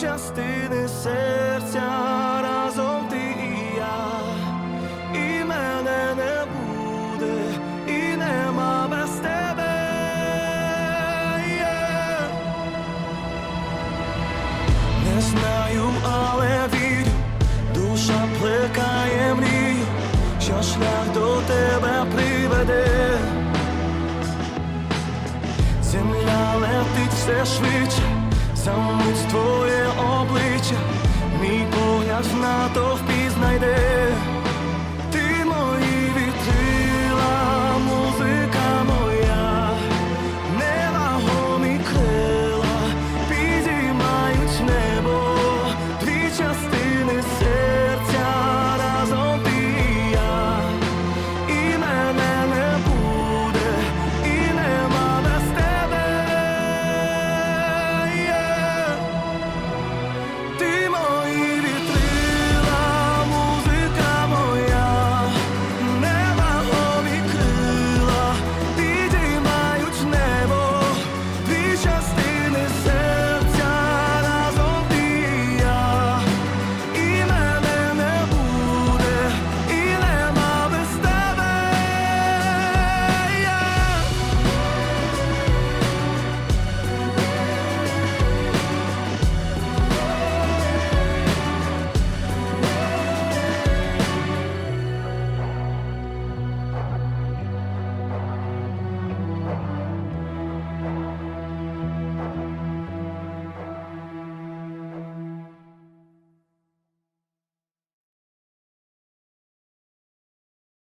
частини серця разом ти і я, і мене не буде, і нема без тебе. Yeah. Не знаю, але вірю, душа плекає мрію, що шлях до тебе приведе. Земля летить все швидше, обличчя, мій погляд в натовпі знайде.